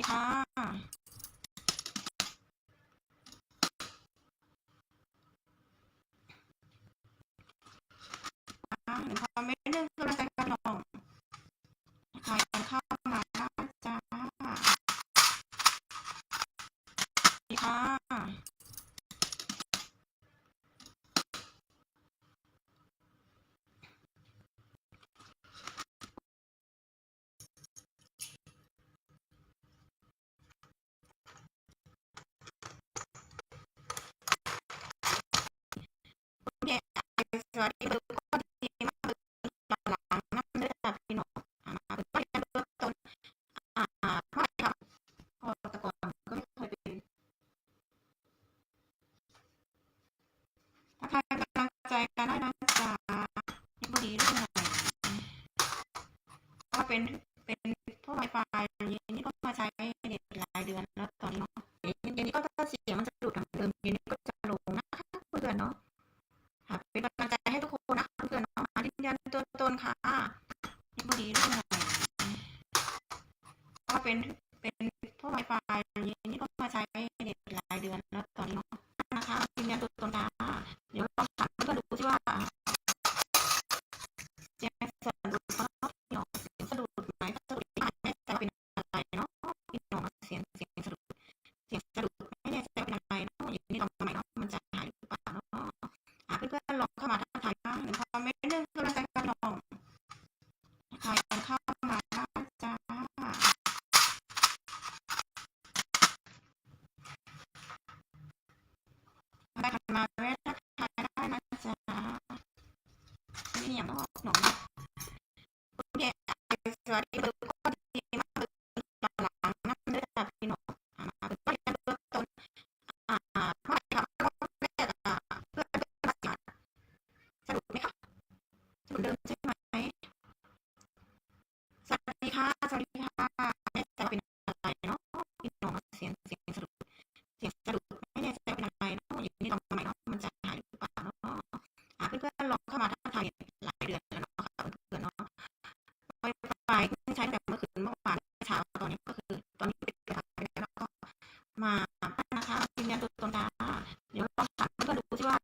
ดีค่ะ คอมเมนต์เรื่งกำลังใจกับน้องมาเข้ามาจ้าค่ะ ที่เบอร์ก็ดีมาหลังนั่เรื่อพี่น้นว่มถ้าใครกำลังใจกันได้นะจ๊ะนี่พอดีเรื่องไหนก็เป็นเป็นพวกไวไฟอย่างนี้ ถ้เป็นเป็นพวกไวไฟอย่างนี้ก็มาใช้เน็ตไล ini yang mau no kemudian sesuatu berkod lima pertolongan tetapi no pertolongan berton mereka komplit เพื่อเป็นประจักษ์สรุปไหมคะสรุปเดิมใช่ไหมสวัสดีค่ะสวัสดีค่ะ มานะคะยืนยันตัวตนค่ะเดี๋ยวเราถามก็ดูที่ว่า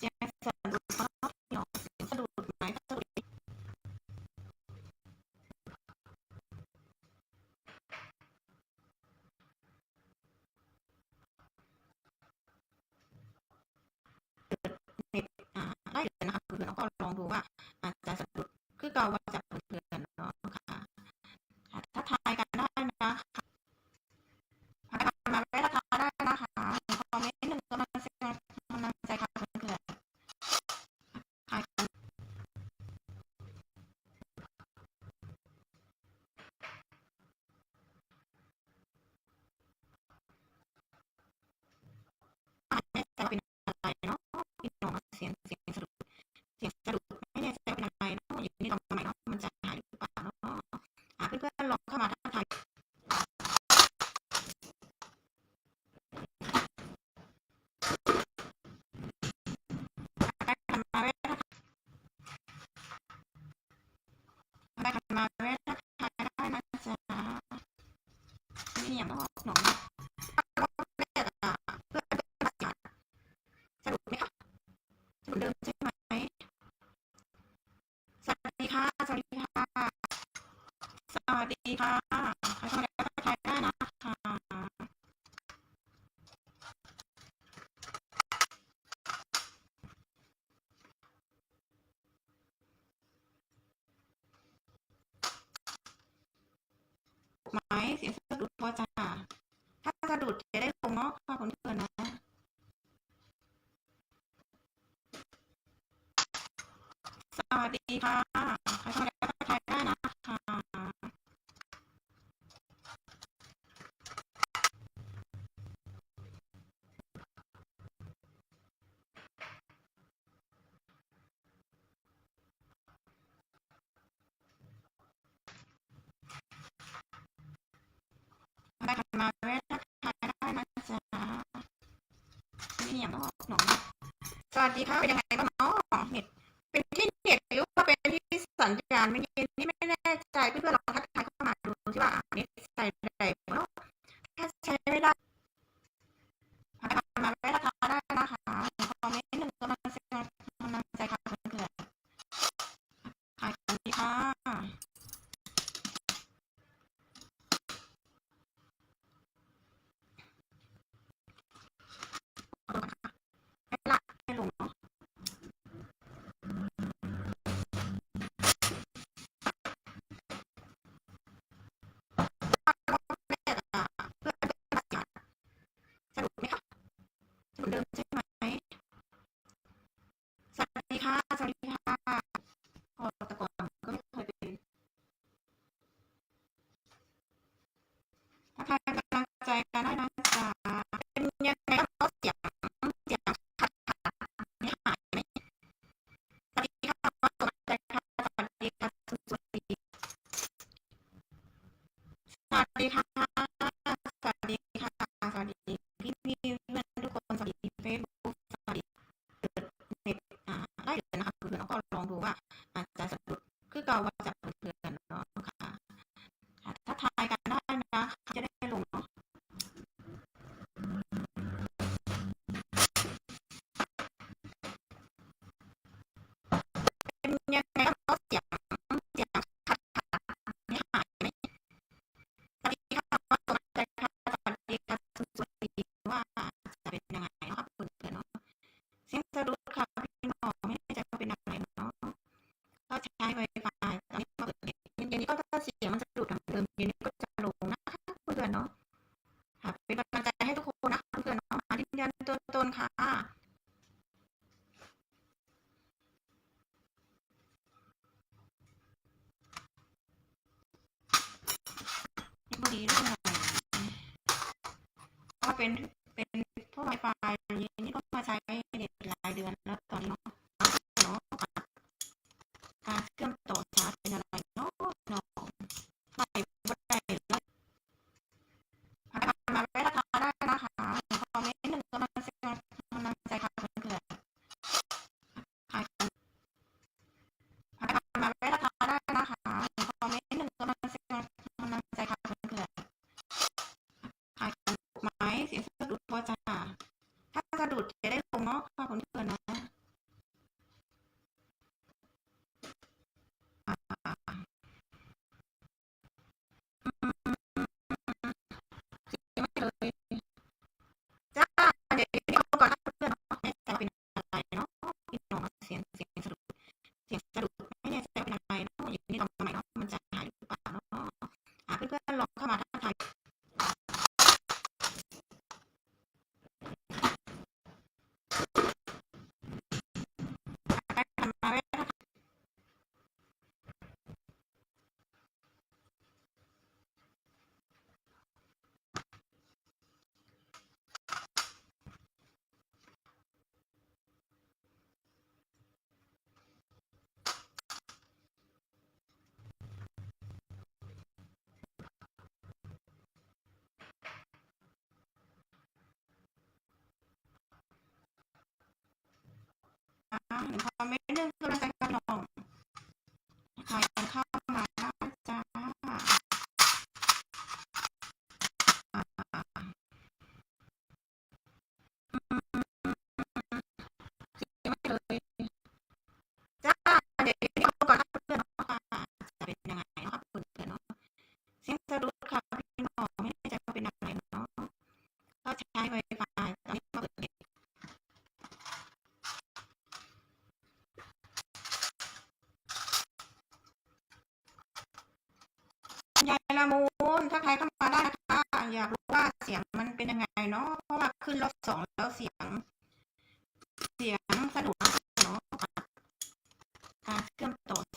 แจ็คสัดูเขาเนาะสะดุดไหมสะดุดได้เลยนะคะเพื่อเราก็ลองดูว่าอาจจะ ค่ะใครเข้ล่วทักทได้นะคะได้ค่ะมาเวททักทายได้นะจ๊ะนี่อย่างต้องหนองสวัสดีค่ะเป็นยังไง เป็นเป็นพวกไวไฟอย่างนี้ก็มาใช้เน็ตรายเดือน 快马上躺好，没认错了。 อยากรู้ว่าเสียงมันเป็นยังไงเนาะ เพราะว่าขึ้นรอบสองแล้วเสียง เสียงสะดุดเนาะอะเชื่อมต่อ